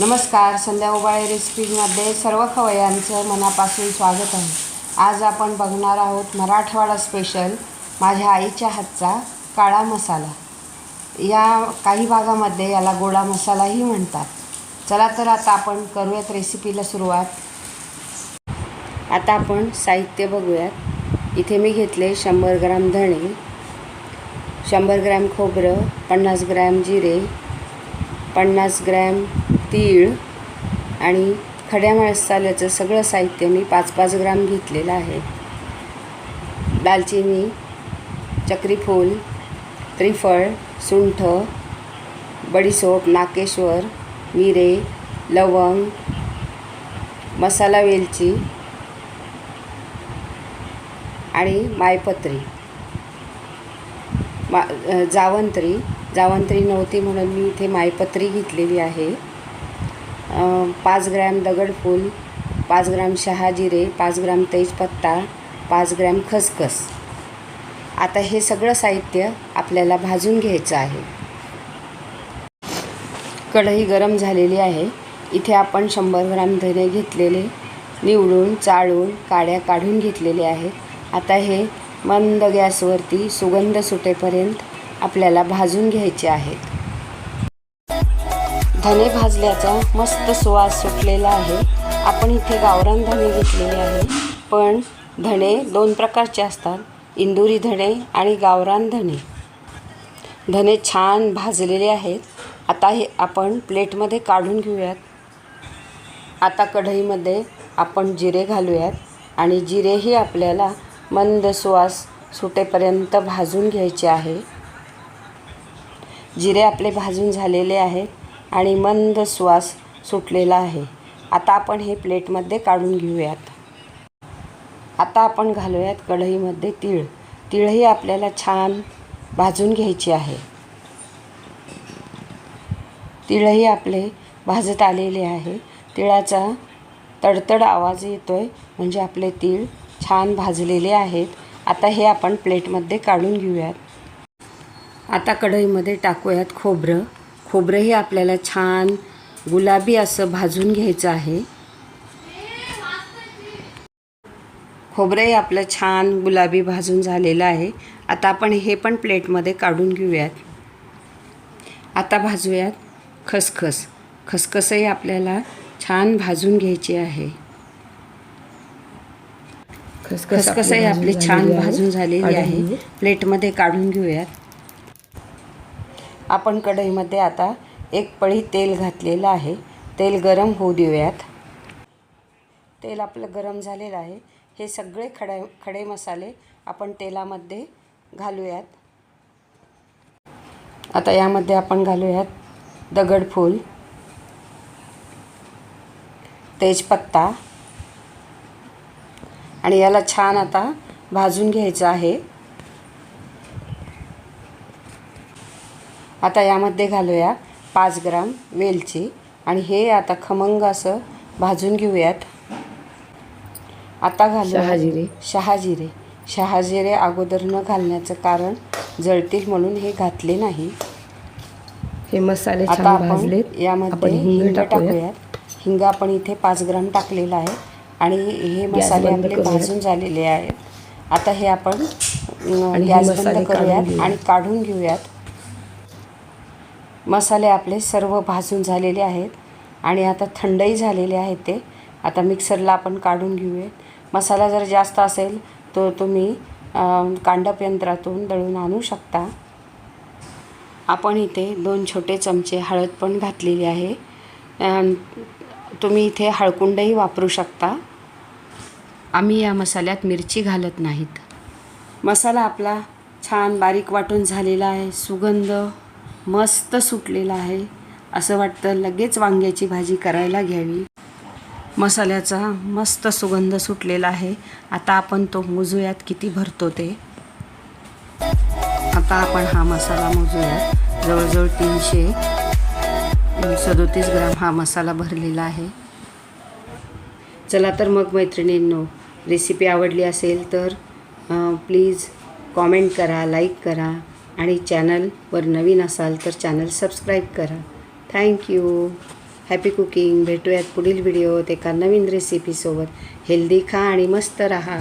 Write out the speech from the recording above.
नमस्कार संध्या उबाळे रेसिपीजमध्ये सर्व खवयांचं मनापासून स्वागत आहे. आज आपण बघणार आहोत मराठवाडा स्पेशल माझ्या आईच्या हातचा काळा मसाला. या काही भागामध्ये याला गोडा मसालाही म्हणतात. चला तर आता आपण करूयात रेसिपीला सुरुवात. आता आपण साहित्य बघूयात. इथे मी घेतले शंभर ग्राम धणे शंभर ग्रॅम खोबरं पन्नास ग्रॅम जिरे पन्नास ग्रॅम तीळ आणि खड्या मसाल्याचं सगळं साहित्य मी पाच पाच ग्राम घेतलेलं आहे. दालचिनी चक्रीफूल त्रिफळ सुंठ बडीसोप नाकेश्वर मिरे लवंग मसाला वेलची आणि मायपत्री. मा जावंत्री. जावंत्री नव्हती म्हणून मी इथे मायपत्री घेतलेली आहे. पाच ग्रॅम दगडफूल पाच ग्रॅम शहाजिरे पाच ग्रॅम तेजपत्ता पाच ग्रॅम खसखस. आता हे सगळं साहित्य आपल्याला भाजून घ्यायचं आहे. कढई गरम झालेली आहे. इथे आपण शंभर ग्राम धने घेतलेले निवडून चाळून काड्या काढून घेतलेले आहेत. आता हे मंद गॅसवरती सुगंध सुटेपर्यंत आपल्याला भाजून घ्यायचे आहेत. धने भाजल्याचा मस्त सुवास सुटलेला आहे. आपण इथे गावरान धणे घेतलेले आहे. पण धणे दोन प्रकारचे असतात. इंदुरी धणे आणि गावरान धणे धने छान भाजलेले आहेत. आता हे आपण प्लेटमध्ये काढून घेऊयात. आता कढईमध्ये आपण जिरे घालूयात आणि जिरेही आपल्याला मंद सुवास सुटेपर्यंत भाजून घ्यायचे आहे. जिरे आपले भाजून झालेले आहेत. आणि मंद श्वास सुटलेला आहे. आता आपण हे प्लेटमध्ये काढून घेऊयात. आता आपण घालूयात कढईमध्ये तीळ. तीळही आपल्याला छान भाजून घ्यायची आहे. तिळही आपले भाजत आलेले आहे. तिळाचा तडतड आवाज येतो आहे म्हणजे आपले तीळ छान भाजलेले आहेत. आता हे आपण प्लेटमध्ये काढून घेऊयात. आता कढईमध्ये टाकूयात खोबरं. खोबरंही आपल्याला छान गुलाबी असं भाजून घ्यायचं आहे. खोबरंही आपलं छान गुलाबी भाजून झालेलं आहे. आता आपण हे पण प्लेटमध्ये काढून घेऊयात. आता भाजूयात खसखस. खसखसही आपल्याला छान भाजून घ्यायची आहे. खसखसही आपली छान भाजून झालेली आहे. प्लेटमध्ये काढून घेऊयात. आपण कढईमध्ये आता एक पळी तेल घातलेलं आहे. तेल गरम होऊ देऊयात. तेल आपलं गरम झालेलं आहे. हे सगळे खडे खडे मसाले आपण तेलामध्ये घालूयात. आता यामध्ये आपण घालूयात दगडफूल तेजपत्ता आणि याला छान आता भाजून घ्यायचं आहे. आता यामध्ये घालूया पाच ग्राम वेलची. आणि हे आता खमंग असं भाजून घेऊयात. आता घालू शहाजिरे. शहाजिरे. शहाजिरे अगोदर न घालण्याचं कारण जळतील म्हणून हे घातले नाही. हे मसाले आता आपण यामध्ये हिंग हिंग टाकूया टाकूयात. हिंग आपण इथे पाच ग्राम टाकलेला आहे. आणि हे मसाले बंद आपले करूयात. भाजून झालेले आहेत. आता हे आपण अं, आणि हे गॅस बंद मसाले काढून करूयात घेऊयात. आणि काढून घेऊयात. मसाले आपले सर्व भाजून झालेले आहेत आणि आता थंडही झालेले आहेत ते. आता मिक्सरला आपण काढून घेऊयात. मसाला जर जास्त असेल तो तुम्ही कांडपयंत्रातून कांडप यंत्रातून दळून आणू शकता. आपण इथे दोन छोटे चमचे हळद पण घातलेली आहे. तुम्ही इथे हळकुंडही वापरू शकता. आम्ही या मसाल्यात मिरची घालत नाहीत. मसाला आपला छान बारीक वाटून झालेला आहे. सुगंध मस्त सुटलेला आहे. असं वाटतं लगेच वांग्याची भाजी करायला घ्यावी. मसाल्याचा मस्त सुगंध सुटलेला आहे. आता आपण तो मोजूयात किती भरतो ते. आता आपण हा मसाला मोजूयात. जवळजवळ तीनशे सदोतीस ग्राम हा मसाला भरलेला आहे. चला तर मग मैत्रिणींनो रेसिपी आवडली असेल तर प्लीज कॉमेंट करा लाईक करा. आणि चॅनलवर नवीन असाल तर चॅनल सबस्क्राईब करा. थँक्यू हॅपी कुकिंग भेटूयात पुढील व्हिडिओत एका नवीन रेसिपीसोबत हेल्दी खा आणि मस्त रहा.